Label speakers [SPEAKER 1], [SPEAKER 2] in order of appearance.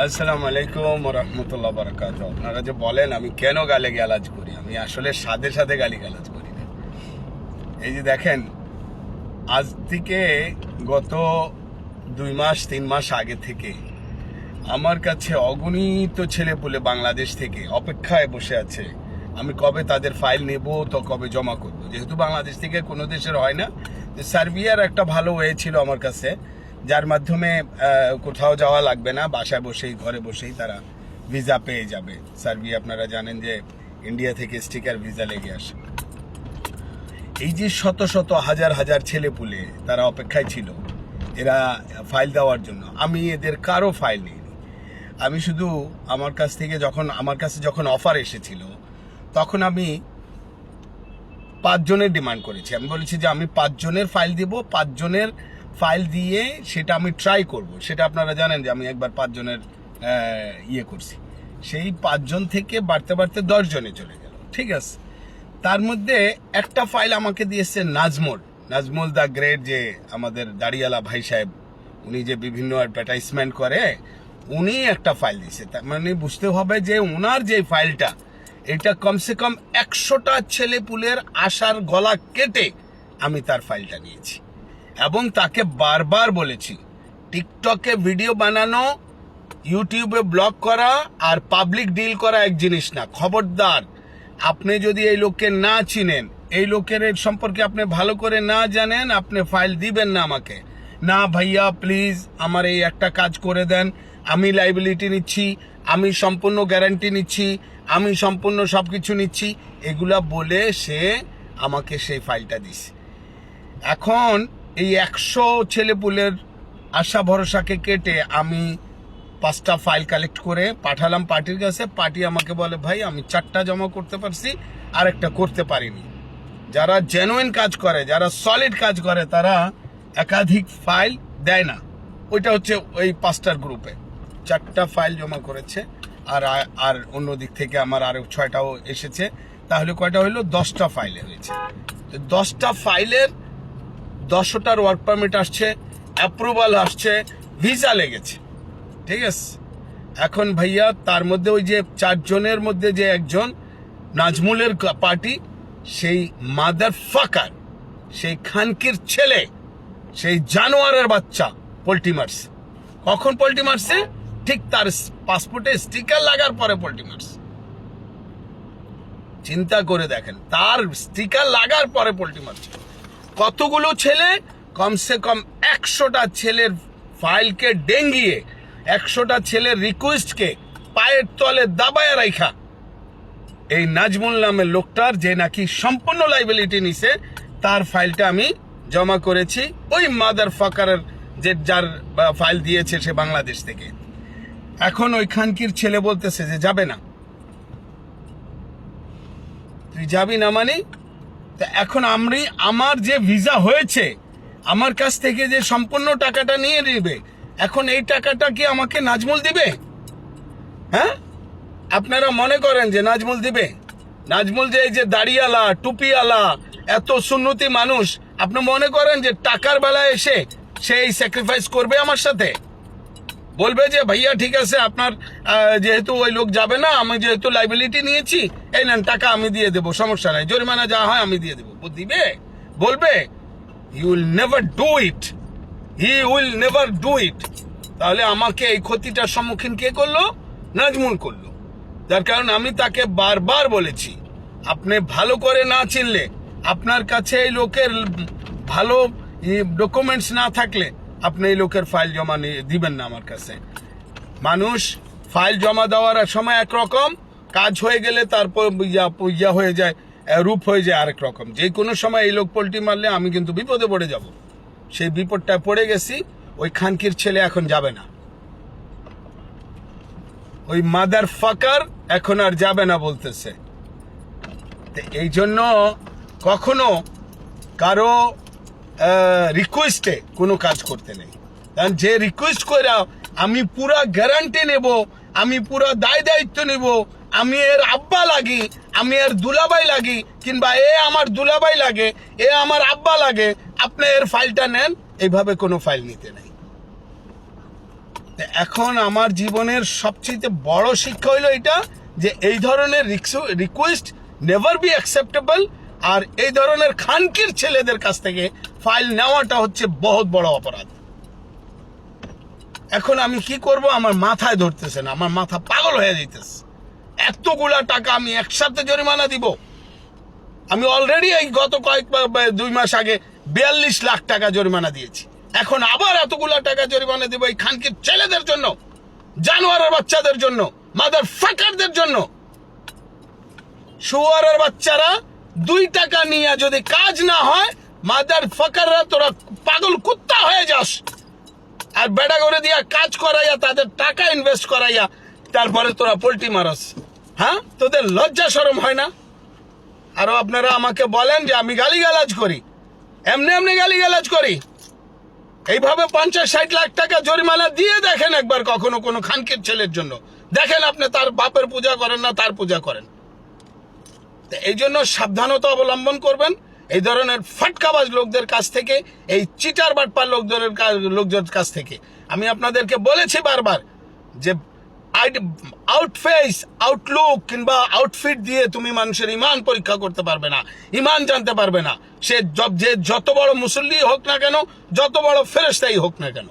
[SPEAKER 1] আসসালামু আলাইকুম রহমতুল্লাহ বারাকাত আপনারা যে বলেন, আমি কেন গালে গালাজ করি? আমি আসলে সাথে সাথে গালি গালাজ করি না। এই যে দেখেন, আজ থেকে গত দুই মাস, তিন মাস আগে থেকে আমার কাছে অগণিত ছেলে পুলে বাংলাদেশ থেকে অপেক্ষায় বসে আছে, আমি কবে তাদের ফাইল নেব, তো কবে জমা করব। যেহেতু বাংলাদেশ থেকে কোনো দেশের হয় না সার্বিয়ার একটা ভালো ওয়ে ছিল আমার কাছে। যার মাধ্যমে কোথাও যাওয়া লাগবে না, বাসায় বসেই, ঘরে বসেই তারা ভিসা পেয়ে যাবে। সার্বিয়া আপনারা জানেন যে ইন্ডিয়া থেকে স্টিকার ভিসা লেগে আসে। এই যে শত শত হাজার হাজার ছেলে পুলে তারা অপেক্ষায় ছিল, এরা ফাইল দেওয়ার জন্য। আমি এদের কারও ফাইল নিইনি। আমি শুধু আমার কাছ থেকে যখন, আমার কাছে যখন অফার এসেছিল, তখন আমি পাঁচজনের ডিমান্ড করেছি। আমি বলেছি যে আমি পাঁচজনের ফাইল দিব, পাঁচজনের ফাইল দিয়ে সেটা আমি ট্রাই করব। সেটা আপনারা জানেন যে আমি একবার পাঁচজনের ইয়ে করছি। সেই পাঁচজন থেকে বাড়তে বাড়তে দশজনে চলে গেল। ঠিক আছে? তার মধ্যে একটা ফাইল আমাকে দিয়েছে নাজমুল। নাজমল দ্য গ্রেট যে আমাদের দাড়িয়ালা ভাই সাহেব, উনি যে বিভিন্ন অ্যাডভার্টাইজমেন্ট করে, উনি একটা ফাইল দিয়েছে। তার মানে বুঝতে হবে যে ওনার যে ফাইলটা, এটা কমসে কম একশোটা ছেলে পুলের আশার গলা কেটে আমি তার ফাইলটা নিয়েছি। এবং তাকে বারবার বলেছি, টিকটকে ভিডিও বানানো, ইউটিউবে ব্লগ করা আর পাবলিক ডিল করা এক জিনিস না, খবরদার। আপনি যদি এই লোককে না চিনেন, এই লোকের সম্পর্কে আপনি ভালো করে না জানেন, আপনি ফাইল দিবেন না আমাকে। না ভাইয়া, প্লিজ আমার এই একটা কাজ করে দেন, আমি লাইবিলিটি নিচ্ছি, আমি সম্পূর্ণ গ্যারান্টি নিচ্ছি, আমি সম্পূর্ণ সব কিছু নিচ্ছি, এগুলা বলে সে আমাকে সেই ফাইলটা দিছে। এখন এই একশো ছেলেপুলের আশা ভরসাকে কেটে আমি পাঁচটা ফাইল কালেক্ট করে পাঠালাম পার্টির কাছে। পার্টি আমাকে বলে, ভাই, আমি চারটা জমা করতে পারছি আর একটা করতে পারিনি। যারা জেনুইন কাজ করে, যারা সলিড কাজ করে, তারা একাধিক ফাইল দেয় না। ওইটা হচ্ছে ওই পাঁচটার গ্রুপে চারটা ফাইল জমা করেছে, আর আর অন্য দিক থেকে আমার আরও ছয়টাও এসেছে। তাহলে কয়টা হইল? দশটা ফাইলে হয়েছে। দশটা ফাইলের দশটার ওয়ার্ক পারমিট আসছে অ্যাপ্রুভাল আসছে ভিসা লেগেছে। ঠিক আছে? এখন ভাইয়া, তার মধ্যে ওই যে চারজনের মধ্যে যে একজন, নাজমুলের পার্টি সেই মাদার ফাকার সেই খানকির ছেলে, সেই জানোয়ারের বাচ্চা, পোলট্রি মারছে কখন পোলট্রি মারছে ঠিক তার পাসপোর্টে স্টিকার লাগার পরে পোলট্রি মারছে চিন্তা করে দেখেন, তার স্টিকার লাগার পরে পোলট্রি মারছে কতগুলো ছেলে? কমসে কম একশোটা ছেলের ফাইলকে ডেঙ্গিয়ে, একশোটা ছেলের রিকোয়েস্টকে পায়ের তলে দাবায় রাইখা। এই নাজমুল নামের লোকটার যে নাকি সম্পূর্ণ লাইবিলিটি নিছে, তার ফাইলটা আমি জমা করেছি ওই মাদার ফাকারের যে যার ফাইল দিয়েছে সে বাংলাদেশ থেকে। এখন ওই খানকির ছেলে বলতেছে যে, যাবে না। তুই যাবি না মানে? তা এখন আমি আমার যে ভিসা হয়েছে, আমার কাছ থেকে যে সম্পূর্ণ টাকাটা নিয়ে নেবে, এখন এই টাকাটা কি আমাকে নাজমুল দিবে? হ্যাঁ? আপনারা মনে করেন যে নাজমুল দিবে? নাজমুল যে এই যে দাড়িয়ালা টুপিওয়ালা, এত সুন্নতি মানুষ, আপনি মনে করেন যে টাকার বেলায় এসে সেই স্যাক্রিফাইস করবে আমার সাথে? বলবে যে, ভাইয়া, ঠিক আছে, আপনার যেহেতু ওই লোক যাবে না, আমি যেহেতু লাইবিলিটি নিয়েছি, এই নেন, টাকা আমি দিয়ে দেবো, সমস্যা নাই। জরিমানা যা হয়, আমি দিয়ে দেবো। দিবে? বলবে he will never do it he will never do it তাহলে আমাকে এই ক্ষতিটার সম্মুখীন কে করল? নাজমুল করল। যার কারণ আমি তাকে বারবার বলেছি, আপনি ভালো করে না চিনলে, আপনার কাছে এই লোকের ভালো ডকুমেন্টস না থাকলে আপনি এই লোকের ফাইল জমা দিবেন না আমার কাছে। মানুষ ফাইল জমা দেওয়ার সময় একরকম কাজ হয়ে গেলে তারপর ইয়া হয়ে যায় রূপ হয়ে যায় আরেক রকম। যে কোনো সময় এই লোক পোল্ট্রি মারলে আমি কিন্তু বিপদে পড়ে যাব। সেই বিপদটা পড়ে গেছি, ওই খানকির ছেলে এখন যাবে না। ওই মাদার ফাকার এখন আর যাবে না বলতেছে। এই জন্য কখনো কারও রিকোয়েস্টে কোনো কাজ করতে নেই। কারণ যে রিকোয়েস্ট করে আমি পুরা গ্যারান্টি নেব, আমি পুরা দায় দায়িত্ব নেব, আমি এর আব্বা লাগি, আমি এর দুলাবাই লাগি, কিংবা এ আমার দুলাবাই লাগে, এ আমার আব্বা লাগে, আপনি এর ফাইলটা নেন, এইভাবে কোনো ফাইল নিতে নেই। এখন আমার জীবনের সবচেয়ে বড় শিক্ষা হইল এটা, যে এই ধরনের রিকোয়েস্ট নেভার বি অ্যাকসেপ্টেবল আর এই ধরনের খানকির ছেলেদের কাছ থেকে ফাইল নেওয়াটা হচ্ছে বহুত বড় অপরাধ। এখন আমি কি করব? আমার মাথায় ধরতেছে না, আমার মাথা পাগল হয়ে যাইতেছে। এতগুলা টাকা আমি একসাথে জরিমানা দিব। আমি অলরেডি এই গত কয়েক দুই মাস আগে বিয়াল্লিশ লাখ টাকা জরিমানা দিয়েছি। এখন আবার এতগুলা টাকা জরিমানা দিব এই খানকির ছেলেদের জন্য, জানোয়ারের বাচ্চাদের জন্য মাদার ফাকারদের জন্য। শুয়ারের বাচ্চারা দুই টাকা নিয়ে যদি কাজ না হয় মাদার ফাকাররা, তোরা পাগল কুত্তা হয়ে যাস। আর বেড়া করে দিয়া কাজ করাইয়া, তাদের টাকা ইনভেস্ট করাইয়া, তারপরে তোরা পোল্ট্রি মারস। হ্যাঁ? তোদের লজ্জা সরম হয় না? আরও আপনারা আমাকে বলেন যে আমি গালিগালাজ করি। এমনি এমনি গালিগালাজ করি। এইভাবে পঞ্চাশ ষাট লাখ টাকা জরিমানা দিয়ে দেখেন একবার কখনো কোনো খানকের ছেলের জন্য। দেখেন আপনি তার বাপের পূজা করেন না, তার পূজা করেন। এই জন্য সাবধানতা অবলম্বন করবেন। এই ধরনের ফাটকাবাজ লোকদের কাছ থেকে, এই চিটার বাটপার লোকদের লোকদের কাছ থেকে। আমি আপনাদেরকে বলেছি বারবার যে আউটফেস আউটলুক কিংবা আউটফিট দিয়ে তুমি মানুষের ইমান পরীক্ষা করতে পারবে না, ইমান জানতে পারবে না। সে যে যত বড় মুসল্লি হোক না কেন, যত বড় ফেরস্তাই হোক না কেন।